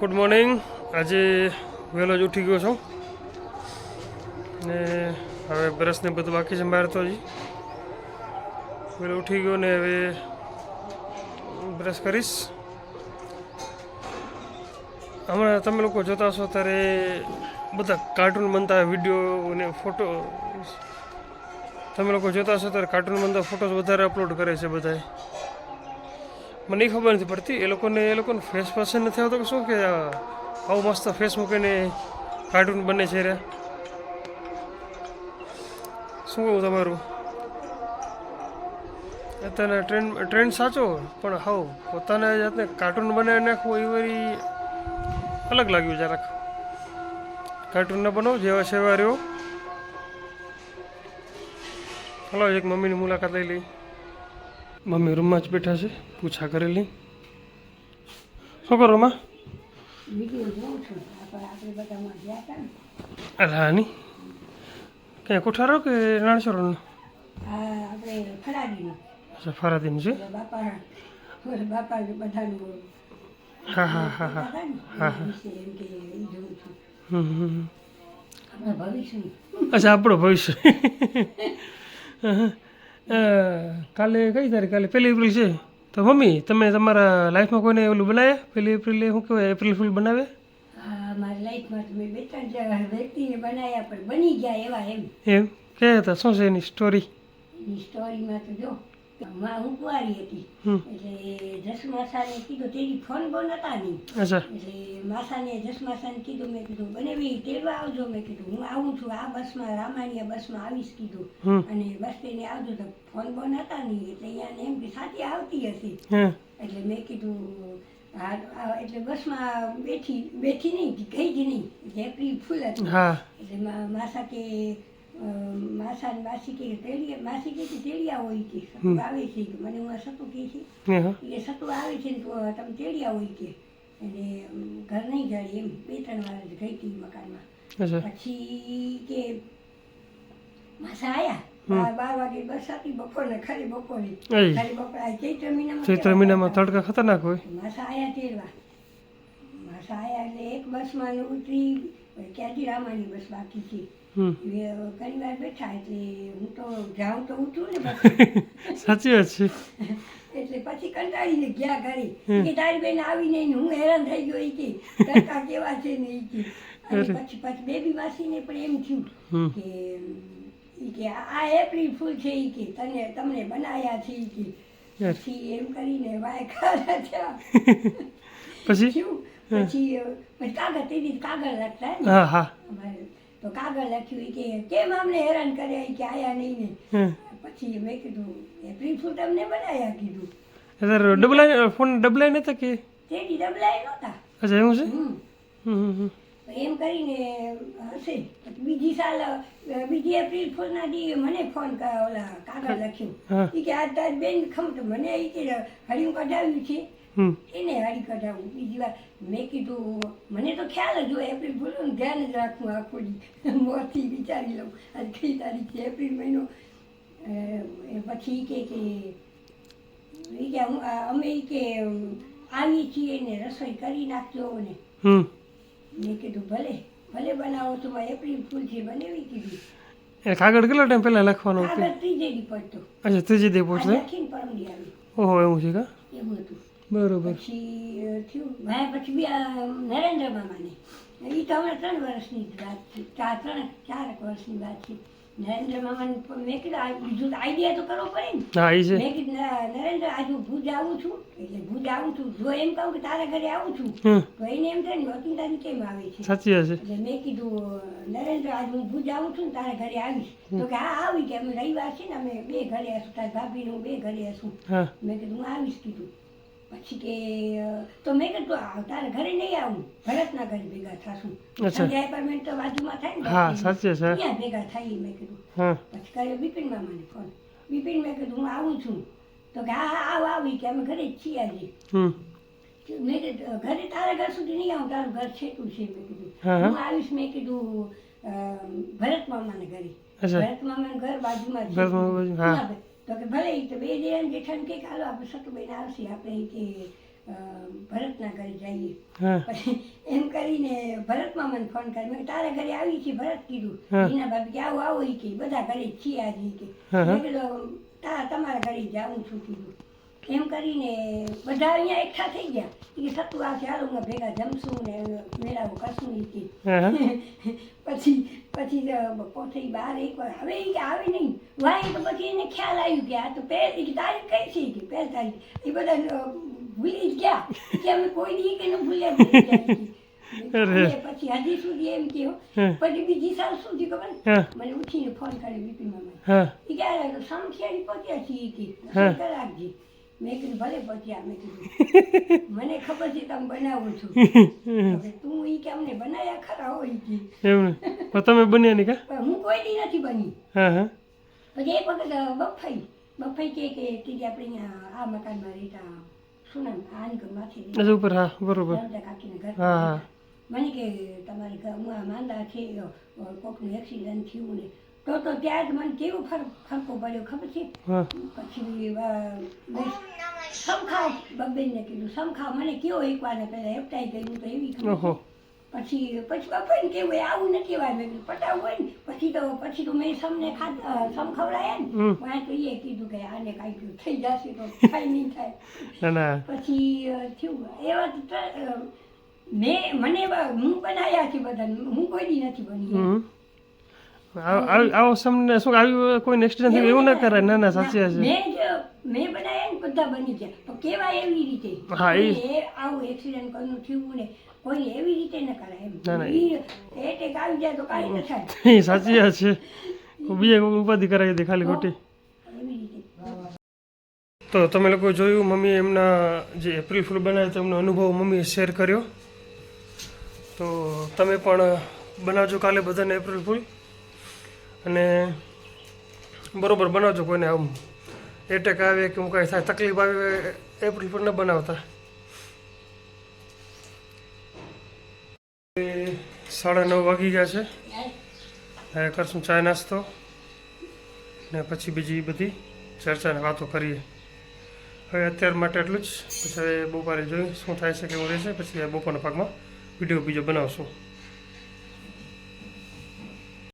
Good morning. આજે વહેલો જ ઉઠી ગયો છું. ને હવે બ્રશને બધું બાકી છે મારે તો હજી. વહેલો ઉઠી ગયો ને હવે બ્રશ કરીશ. હમણાં તમે લોકો જોતા હશો ત્યારે બધા કાર્ટૂન બનતા વીડિયો અને ફોટો. તમે લોકો જોતા હશો ત્યારે કાર્ટૂન બનતા ફોટોસ વધારે અપલોડ કરે છે બધાએ. મને ખબર નથી પડતી. એ લોકોને એ લોકોને ફેસ પસંદ નથી આવતો કે શું કે આવું મસ્ત ફેસ મૂકીને કાર્ટૂન બને છે રે. શું કહું તમારું? અત્યારના ટ્રેન્ડ ટ્રેન્ડ સાચો, પણ હાવ પોતાના જાતને કાર્ટૂન બનાવી નાખવું એ વળી અલગ લાગ્યું જરાક. કાર્ટૂન ન બનાવો, જેવા સેવા રહ્યો. હલો, એક મમ્મીની મુલાકાત લઈ લઈ મમ્મી રૂમમાં જ બેઠા છે પૂછા કરેલી. શું કરો માં? રાની? ક્યાં કોઠારો કે રાણસરોનો અચ્છા ફરાદીન છે? હા હા હા હા. હા, છું હમ, અચ્છા આપણો ભવિષ્ય. અ, કાલે કઈ તારીખ? કાલે પહેલી એપ્રિલ છે. તો મમ્મી તમે તમારા લાઈફમાં કોઈને ઓલું બનાવ્યા? પહેલી એપ્રિલે શું કહેવાય? એપ્રિલ ફૂલ બનાવે મારી લાઈફમાં મેં બે ત્રણ વ્યક્તિને બનાવ્યા પણ બની ગયા એવા એમ. એમ? કયા હતા? શું છે એની સ્ટોરી એની સ્ટોરીમાં તો જો માં હું કુંવારી હતી એટલે જસ માસાને કીધું તેની ફોન બોન હતા નહીં એટલે માસાને જસ માસાને કીધું મેં કીધું બનેવી તેડવા આવજો. મેં કીધું હું આવું છું આ બસમાં રામાયણીયા બસમાં આવીશ કીધું. અને બસ તેને આવજો તો ફોન બોન હતા નહીં એટલે અહીંયા એમ કે સાચી આવતી હશે. એટલે મેં કીધું હા એટલે બસમાં બેઠી બેઠી નહીં ગઈ જ નહીં. જેપરી ફૂલ હતી. એટલે માસા કે અ, માસા કે તેડિયા માસી કે તેડિયા હોય કે સતુ આવે છે મને હું સતુ કે છે. એ સતુ આવે છે તો તમે તેડિયા હોય કે એટલે ઘર નહીં જડી એમ બે ત્રણ વાર જ ગઈ હતી મકાનમાં. પછી કે માસા આયા. બાર વાગે બસ હતી બપોરને ખાલી બપોરે. ખાલી બપોરે ચૈત્ર મહિનામાં ચૈત્ર મહિનામાં તડકા ખતરનાક હોય. માસા આયા તેડવા. માસા આયા એટલે એક બસમાં ઉતરી ક્યાંથી રામાની બસ બાકી છે? ઘણી વાર બેઠા એટલે હું તો જાઉં તો ઉઠું ને સાચી વાત છે. એટલે પછી કંટાળીને ગયા ઘરે. કે તારી બેન આવી નહીં હું હેરાન થઈ ગયો ઈ કે તડકા કેવા છે ને કે પછી પછી બેબી માસીને પણ એમ થયું કે કે આ એપ્રિલ ફૂલ છે ઈ કે તને તમને બનાયા છે ઈ કે. પછી એમ કરીને વાય ખાધા થયા. પછી? પછી કાગળ તેથી કાગળ રાખતા હા હા તો કાગળ લખ્યું કે કેમ અમને હેરાન કર્યા? કે આયા નહીં ને. પછી મેં કીધું એપ્રિલ ફૂલ તમને બનાયા કીધું. એટલે ડબલાઈ ફોન ડબલાઈ નતા કે? તેડી ડબલાઈ નતા અચ્છા એવું છે? હમ. એમ કરીને હશે. બીજી સાલ બીજી એપ્રિલ ફૂલના દી મને ફોન કર્યો ઓલા કાગળ લખ્યું. કે આ તાર બેન ખમ તો મને ઈ કે હળિયું કઢાવ્યું છે. એને હાડી કઢાવું બીજી વાર મેં કીધું મને તો ખ્યાલ જ હોય એપ્રિલ ફૂલનું ધ્યાન જ રાખવું આખો મોરથી વિચારી લઉં. આજ કઈ તારીખ છે? એપ્રિલ મહિનો. પછી કે કે ઈ કે અમે કે આવી છીએ ને રસોઈ કરી નાખજો ને. હમ. મેં કીધું ભલે ભલે બનાવો તો એપ્રિલ ફૂલ છે બનાવી કીધું. એ કાગળ કેટલો ટાઈમ પહેલા લખવાનો કાગળ ત્રીજે દી પડતો. અચ્છા ત્રીજે દી આ લખીને પરમ દી આવી. ઓહો એવું છે કા? એવું હતું. બરોબર. પછી થયું. ભાઈ પછી બી નરેન્દ્ર મામાને. એ તો હમણાં ત્રણ વર્ષની વાત છે. ચાર ત્રણ ચારક વર્ષની વાત છે. નરેન્દ્ર મામાને મેં કીધું બીજું આઈડિયા તો કરવો પડે ને. મેં કીધું નરેન્દ્ર આજ હું ભુજ આવું છું. એટલે ભુજ આવું છું. જો એમ કહું કે તારા ઘરે આવું છું તો એને એમ થાય ને વકીલાની કેમ આવે છે? સાચી હશે એટલે મેં કીધું નરેન્દ્ર આજ હું ભુજ આવું છું તારા ઘરે આવીશ. તો કે હા આવી કે અમે રવિવાર છે ને અમે બે ઘરે હશું તારી ભાભી હું બે ઘરે હશું. મેં કીધું હું આવીશ કીધું. પછી કે તો મેં કીધું આ તારે ઘરે નહીં આવું. ભરતના ઘરે ભેગા થશું. સંધ્યા એપાર્ટમેન્ટ તો બાજુમાં થાય ને હા, સાચે છે. ત્યાં ભેગા થઈ મેં કીધું. હા. પછી કર્યો બિપિન મામાને ફોન બિપિન મેં કીધું હું આવું છું. તો કે હા હા આવ આવી કે અમે ઘરે જ છીએ આજે. મેં કીધું ઘરે તારા ઘર સુધી નહીં આવું. તારું ઘર છેટું છે. મેં કીધું. હા, આવીશ મેં કીધું ભરત મામાને ઘરે. ભરત મામાનું ઘર બાજુમાં છે. તો કે ભલે તો બે દેરાણી જેઠાણી કે હાલો આપણે સતુબેન આવશે આપણે કે ભરતના ઘરે જઈએ. પછી એમ કરીને ભરતમાં મને ફોન કર્યો. તારા ઘરે આવી છે ભરત? કીધું. એના ભાભી કે આવું આવો. કે બધા ઘરે છીએ આજે. કે તમારા ઘરે જાઉં છું. કીધું. એમ કરીને બધા અહીંયા એકઠા થઈ ગયા. એ થતું આ ચાલો ભેગા જમશું ને મેળાવું કરશું હા પછી પછી કોઠી બહાર એક વાર હવે એ આવે નહીં. વાય તો પછી એને ખ્યાલ આવ્યું કે આ તો પહેલી તારીખ કઈ છે કે પહેલ તારીખ? એ બધા ભૂલી જ ગયા કે અમે કોઈ દી કે ન ભૂલ્યા પછી હજી સુધી એમ કહ્યું પછી બીજી સાલ સુધી ખબર? મને ઉઠીને ફોન કર્યો બીપી મામા હા. ઈ કે આ પહોંચ્યા છીએ ઈ મેં કીધું ભલે પહોંચ્યા મેં કીધું. મને ખબર છે તમે બનાવું છું. તું ઈ કે અમને બનાયા ખરા હોય કે. ને પણ તમે બન્યા ને કા? હું કોઈ દી નથી બની. હા હા. પછી એક વખત બફાઈ. બફાઈ કે કે કે આપણે આ મકાનમાં રહેતા શું નામ? આની ઘર માથે ઉપર હા બરોબર. કાકીના ઘર. હા મને કે તમારે ઘર હું આ માંદા છે કોક કોકનું એક્સિડન્ટ થયું ને તો તો ત્યાં જ મને કેવો ફર ફરકો પડ્યો ખબર છે? પછી સમખાવ બબ્બેને કીધું સમખાવ મને કયો એકવાર ને પહેલાં હેપટાઈ ગયું તો એવી ખબર પછી પછી ને કેવું આવું નથી કહેવાય મેં પટાવું હોય ને. પછી તો પછી તો મેં સમને અ, સમ ખવડાયા ને મેં તો એ કીધું કે આને કાંઈ થઈ જશે તો કાંઈ નહીં થાય. ના ના. પછી થયું. એવા મેં મને હું બનાવ્યા છે બધા હું કોઈ દી નથી બની. આવ- સમને શું આવી કોઈ નેક્સ્ટ જન એવું ના કરાય ના ના સાચી છે. મેં જો મેં બનાવ્યા ને બધા બની ગયા. પણ કેવા એવી રીતે? હા, એ- આવું એક્સિડન્ટ કરનું થયું ને કોઈ એવી રીતે ન કરાય એમ. ના, ના. એટેક આવી જાય તો કાઈ ન થાય. સાચી વાત છે. બીજે કોઈ ઉપાધિ કરાવી દે ખાલી ખોટી. તો તમે લોકો જોયું મમ્મીએ એમના જે એપ્રિલ ફૂલ બનાવ્યો તેમનો અનુભવ મમ્મીએ શેર કર્યો. તો તમે પણ બનાવજો કાલે બધાને એપ્રિલ ફૂલ. અને બરોબર બનાવજો કોઈને આમ. એટેક આવે કે હું કાંઈ થાય, તકલીફ આવે એપ્રિલ ફૂલ ન બનાવતા. સાડા નવ વાગી ગયા છે. હવે કરશું ચા નાસ્તો. ને પછી બીજી બધી ચર્ચાને વાતો કરીએ. હવે અત્યાર માટે એટલું જ. પછી બપોરે જોયું શું થાય છે, કેવું રહેશે, પછી બપોરના ભાગમાં વીડિયો બીજો બનાવશું.